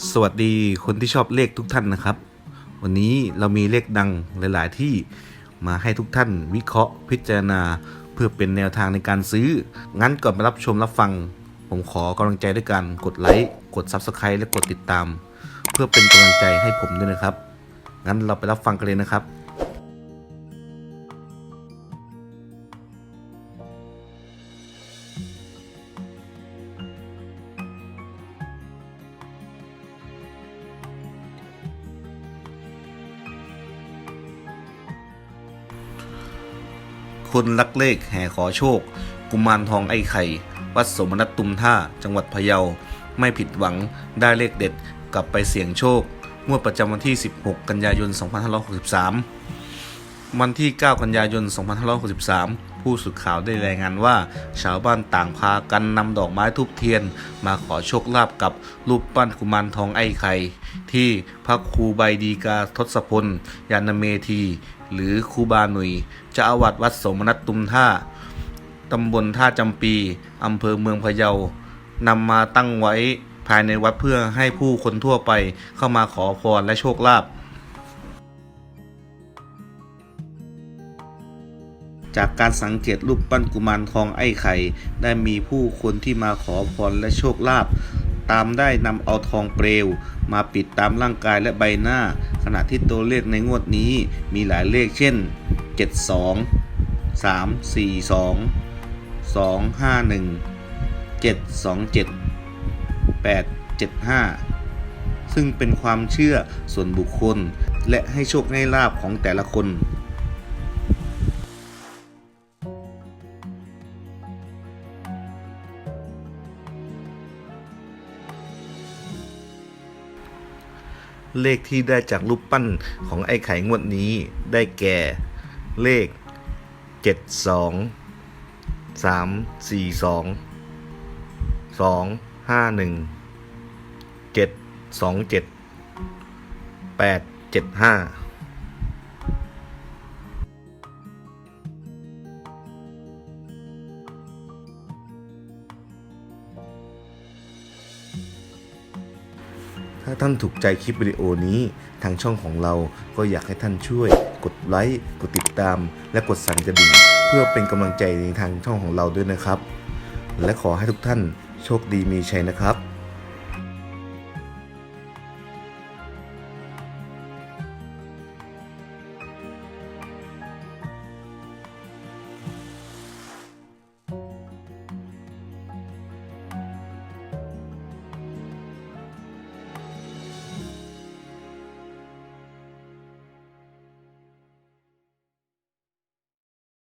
สวัสดีคนที่ชอบเลขทุกท่านนะครับ วันนี้เรามีเลขดังหลาย ๆ ที่มาให้ทุกท่านวิเคราะห์พิจารณา เพื่อเป็นแนวทางในการซื้อ งั้นก่อนไปรับชมรับฟัง ผมขอกำลังใจด้วยการกดไลค์กด Subscribe และกดติดตาม เพื่อเป็นกำลังใจให้ผมด้วยนะครับ งั้นเราไปรับฟังกันเลยนะครับ คนรักเลขแห่ขอโชค กุมารทองไอ้ไข่ วัดสมนัตตุมท่า จังหวัดพะเยา ไม่ผิดหวังได้เลขเด็ดกลับไปเสี่ยงโชคงวดประจำวันที่ 16 กันยายน 2563 วันที่ 9 กันยายน 2563 ผู้สื่อข่าวได้รายงานว่า ชาวบ้านต่างพากันนำดอกไม้ทูบเทียน มาขอโชคลาภกับรูปปั้นกุมารทองไอ้ไข่ที่พระครูใบดีกาทศพล ยานเมธี หรือครูบาหนุยจ้าอาวาสวัดสมนัตตุมท่าตำบลท่าจำปีอำเภอเมืองพะเยานำมาตั้งไว้ภายในวัดเพื่อให้ผู้คนทั่วไปเข้ามาขอพรและโชคลาภ จากการสังเกตรูปปั้นกุมารทองไอ้ไข่ ได้มีผู้คนที่มาขอพรและโชคลาภตามได้นำเอาทองเปลว มาปิดตามร่างกายและใบหน้า ขณะที่ตัวเลขในงวดนี้มีหลายเลขเช่น 72 342 251 727 875 ซึ่งเป็นความเชื่อส่วนบุคคลและให้โชคให้ลาบของแต่ละคน เลขที่ได้จากรูปปั้นของไอ้ไข่งวดนี้ได้แก่ เลข 72 342 251 727 875 ถ้าท่านถูกใจคลิปวิดีโอนี้ ทางช่องของเราก็อยากให้ท่านช่วย กดไลค์ กดติดตาม และกดสั่นกระดิ่ง เพื่อเป็นกำลังใจในทางช่องของเราด้วยนะครับ และขอให้ทุกท่านโชคดีมีชัยนะครับ